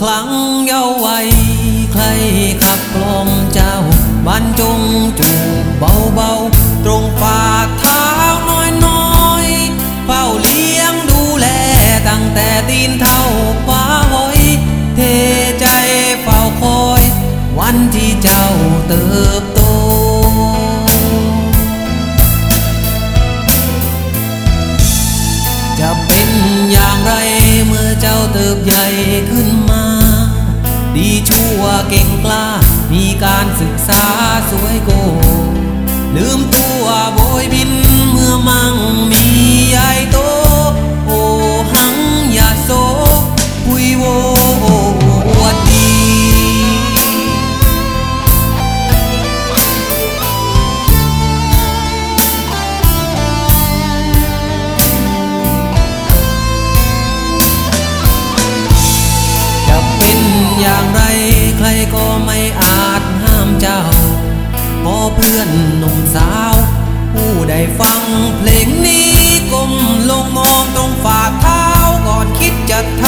คลังเยาว์วัยใครขับกลอมเจ้าบันจงจูบเบาๆ ตรงฝากเท้าน้อยๆเฝ้าเลี้ยงดูแลตั้งแต่ตีนเท่าฟ้าหอยเทใจเฝ้าคอย วันที่เจ้าเติบโตจะเป็นอย่างไรเมื่อเจ้าเติบใหญ่ขึ้น ชั่วเก่งกล้า มีการศึกษาสวยโก ลืมตัว เจ้าพอเพื่อนหนุ่มสาว ผู้ได้ฟังเพลงนี้ก้มลงมองตรงฝ่าเท้าก่อนคิดจะทำ